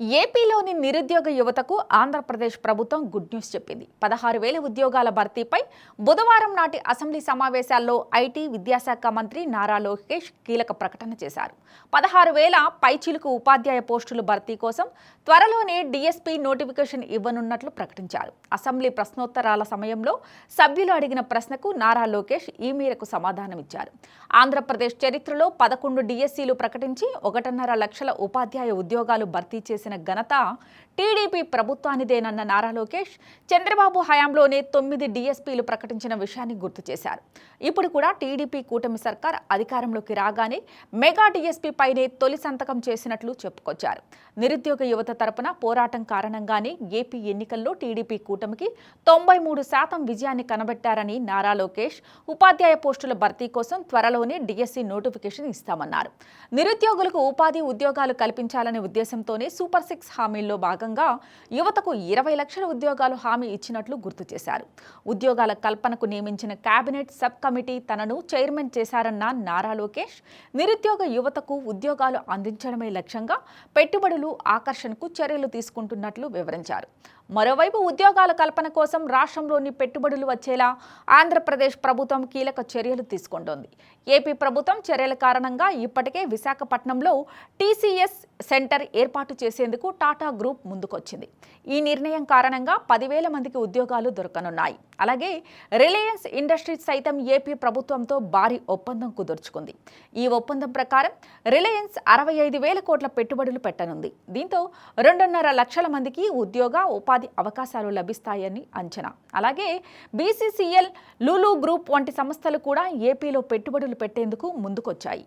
ఏపీలోని నిరుద్యోగ యువతకు ఆంధ్రప్రదేశ్ ప్రభుత్వం గుడ్ న్యూస్ చెప్పింది. పదహారు వేల ఉద్యోగాల భర్తీపై బుధవారం నాటి అసెంబ్లీ సమావేశాల్లో ఐటీ విద్యాశాఖ మంత్రి నారా లోకేష్ కీలక ప్రకటన చేశారు. పదహారు వేల పైచిలుకు ఉపాధ్యాయ పోస్టులు భర్తీ కోసం త్వరలోనే డీఎస్పీ నోటిఫికేషన్ ఇవ్వనున్నట్లు ప్రకటించారు. అసెంబ్లీ ప్రశ్నోత్తరాల సమయంలో సభ్యులు అడిగిన ప్రశ్నకు నారా లోకేష్ ఈ మేరకు సమాధానమిచ్చారు. ఆంధ్రప్రదేశ్ చరిత్రలో పదకొండు డిఎస్సీలు ప్రకటించి ఒకటిన్నర లక్షల ఉపాధ్యాయ ఉద్యోగాలు భర్తీ చేసిన ఘనత టీడీపీ ప్రభుత్వానిదేనన్న నారా లోకేష్ చంద్రబాబు హయాంలోనే తొమ్మిది డిఎస్పీలు ప్రకటించిన విషయాన్ని గుర్తు చేశారు. ఇప్పుడు కూడా టీడీపీ కూటమి సర్కార్ అధికారంలోకి రాగానే మెగా డిఎస్పీ పైనే తొలి సంతకం చేసినట్లు చెప్పుకొచ్చారు. నిరుద్యోగ యువత తరపున పోరాటం కారణంగానే ఏపీ ఎన్నికల్లో టీడీపీ కూటమికి తొంభై మూడు శాతం విజయాన్ని కనబెట్టారని నారా లోకేష్ ఉపాధ్యాయ పోస్టుల భర్తీ కోసం త్వరలోనే డిఎస్సీ నోటిఫికేషన్ ఇస్తామన్నారు. నిరుద్యోగులకు ఉపాధి ఉద్యోగాలు కల్పించాలనే ఉద్దేశంతోనే సూపర్ సిక్స్ హామీల్లో భాగంగా యువతకు ఇరవై లక్షల ఉద్యోగాలు హామీ ఇచ్చినట్లు గుర్తు చేశారు. ఉద్యోగాల కల్పనకు నియమించిన కేబినెట్ సబ్ కమిటీ తనను చైర్మన్ చేశారన్న నారా లోకేష్ నిరుద్యోగ యువతకు ఉద్యోగాలు అందించడమే లక్ష్యంగా పెట్టుబడులు ఆకర్షణకు చర్యలు తీసుకుంటున్నట్లు వివరించారు. మరోవైపు ఉద్యోగాల కల్పన కోసం రాష్ట్రంలోని పెట్టుబడులు వచ్చేలా ఆంధ్రప్రదేశ్ ప్రభుత్వం కీలక చర్యలు తీసుకుంటోంది. ఏపీ ప్రభుత్వం చర్యల కారణంగా ఇప్పటికే విశాఖపట్నంలో టీసీఎస్ సెంటర్ ఏర్పాటు చేసే చేసేందుకు టాటా గ్రూప్ ముందుకొచ్చింది. ఈ నిర్ణయం కారణంగా పదివేల మందికి ఉద్యోగాలు దొరకనున్నాయి. అలాగే రిలయన్స్ ఇండస్ట్రీస్ సైతం ఏపీ ప్రభుత్వంతో భారీ ఒప్పందం కుదుర్చుకుంది. ఈ ఒప్పందం ప్రకారం రిలయన్స్ అరవై ఐదు వేల కోట్ల పెట్టుబడులు పెట్టనుంది. దీంతో రెండున్నర లక్షల మందికి ఉద్యోగ ఉపాధి అవకాశాలు లభిస్తాయని అంచనా. అలాగే బీసీసీఎల్ లూలు గ్రూప్ వంటి సంస్థలు కూడా ఏపీలో పెట్టుబడులు పెట్టేందుకు ముందుకొచ్చాయి.